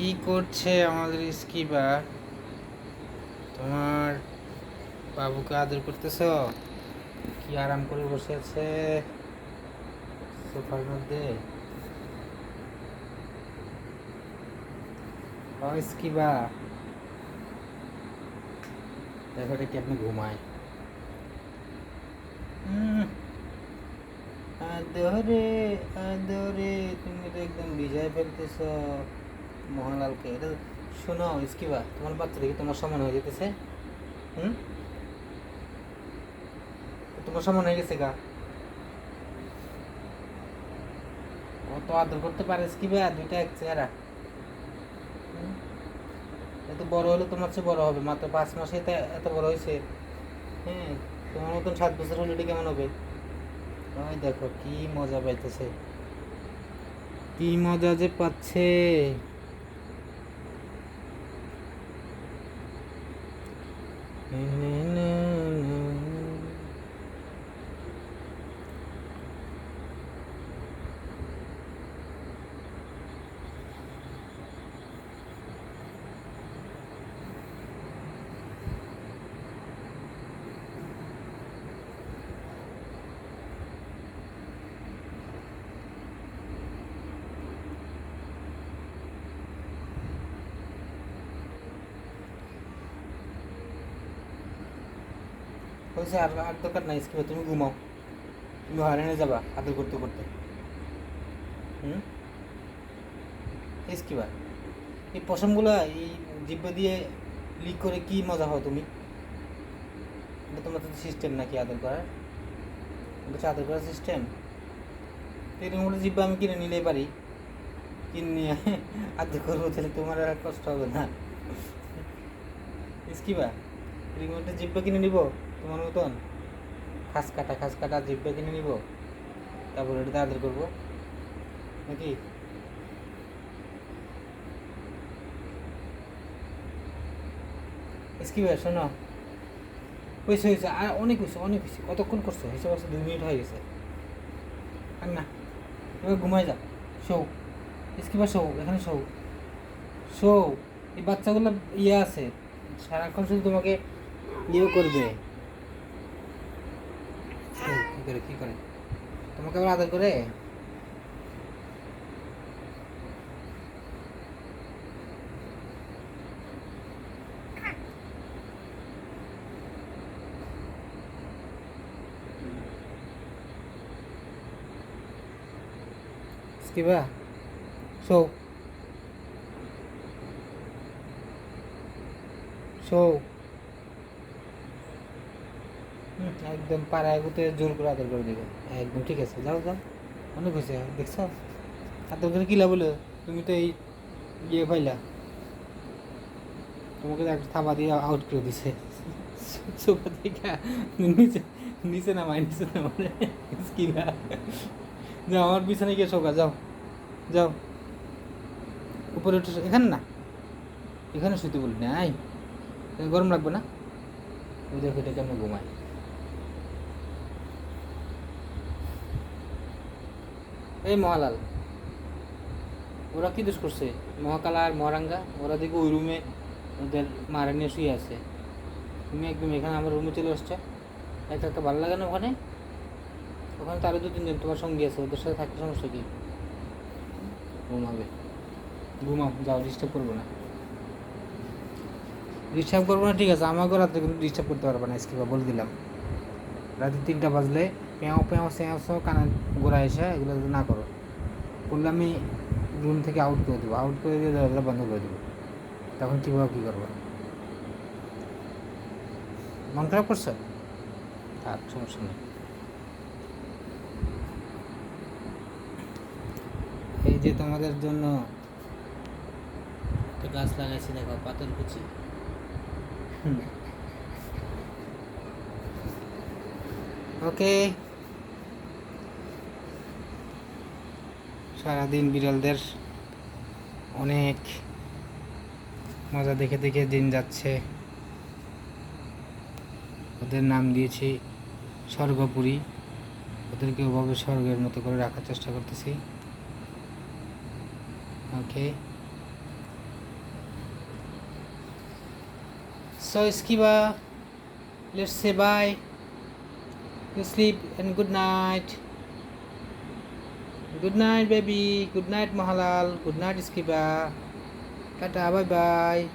কি করছে আমাদের স্কিবা? তোমার বাবুকে আদর করতেছ? কি আরাম করে বসে আছে সোফার মধ্যে? স্কিবা। দেখো এটা কেমনি ঘুমায়। উম, আদরে আদরে তুমি তো একদম ভিজায় ফেলতেছ। মোহনলালকে। এটা শোনো স্কিবা তোমার বাচ্চা দেখি, তোমার সমান হয়ে যেতেছে। হুম? তোমার সমান হয়ে গেছে গা। ও তো আদর করতে পারে স্কিবা দুইটা এক চেহারা? এত বড় হলে তোমার চেয়ে বড় হবে, মাত্র পাঁচ মাসে এত বড় হয়েছে। হ্যাঁ তোমার মতন সাত বছর হলে এটা কেমন হবে? ওই দেখো, কি মজা পাইতেছে। কি মজা যে পাচ্ছে। Mm-hmm. হয়েছে আর আর দরকার নাই স্কিপে তুমি ঘুমাও। তুমি হারানে যাবা, আদর করতে করতে। হুম? স্কিবা এই পশমগুলা, এই জিব্বা দিয়ে লিক করে কি মজা হয় তুমি? এটা তোমার তো সিস্টেম নাকি আদর করার? এটা আদর করার সিস্টেম এরকম করে জিব্বা আমি কিনে নিলেই পারি। কিনে নিয়ে আদর করব, তাহলে তোমার আর কষ্ট হবে না। স্কিবা এরকম একটা জিব্বা কিনে নিব? তোমার মতন খাস কাটা খাস কাটা জিব্বা কিনে নিব, তারপর এটাতে আদর করব। নাকি? ভাই, শোনো। হয়েছে হয়েছে, আর অনেক হয়েছে অনেক হয়েছে। কতক্ষণ করছ? হিসাব আছে দুই মিনিট হয়ে গেছে। আর না, এবার ঘুমাই যা। শো স্কিপার শো এখানে শো শো এই বাচ্চাগুলো ইয়ে আছে। সারাক্ষণ শুধু তোমাকে ইয়ে করবে। কি করে কি করে? তোমাকে আবার আদর করে? শো। শো। হুম, একদম পাড়ায় গুতে জোর করে আদর করে দিবে। একদম ঠিক আছে, যাও যাও। অনেক হয়েছে, দেখছ? আদর করে কিলা বলে তুমি তো এই ইয়ে পাইলা। তোমাকে একটা থাবা দিয়ে আউট করে দিছে। সোফা থেকে নিচে নিচে নামাই নিচে নামাই স্কিবা যাও, আমার বিছানায় গিয়ে শোকা যাও যাও। উপরে উঠে এখানে না? এখানে শুতে বলি না আই গরম লাগবে না? ওই দেখো এটা কেমন ঘুমায়। এই মহালাল, ওরা কি দোষ করছে? মহাকালা আর মহারাঙ্গা, ওরা দেখো ওই রুমে ওদের মারা নিয়ে শুয়ে আছে। তুমি একদম এখানে আমার রুমে চলে আসছো। একা একা ভালো লাগে না ওখানে? ওখানে তো আরও দু তিনজন তোমার সঙ্গী আছে, ওদের সাথে থাকতে সমস্যা কি? ঘুমাবে। ঘুমাও, যাও ডিস্টার্ব করব না। ডিস্টার্ব করব না, ঠিক আছে। আমাকেও রাত্রে কিন্তু ডিস্টার্ব করতে পারবে না স্কিপা বলে দিলাম। রাতে তিনটা বাজলে পেঁয়াও পেঁয়াও, স্যাঁও স্যাঁও কানে গোড়া এসে এগুলো যদি না করো, করলে আমি রুম থেকে আউট করে দেবো। আউট করে দিয়ে দরজা বন্ধ করে দেবো। তখন কীভাবে কী করব? মন খারাপ করছ? থাক, সমস্যা নেই। এই যে তোমাদের জন্য গাছ লাগাইছি, দেখো পাতল কুচি। ওকে সারাদিন বিড়ালদের অনেক মজা দেখে দেখে দিন যাচ্ছে ওদের নাম দিয়েছি স্বর্গপুরী ওদেরকে ওভাবে স্বর্গের মতো করে রাখার চেষ্টা করতেছি okay So Skiba, let's say bye. You sleep. Good night, baby. Good night, Mahalal. Good night, Skiba. Tata, bye bye.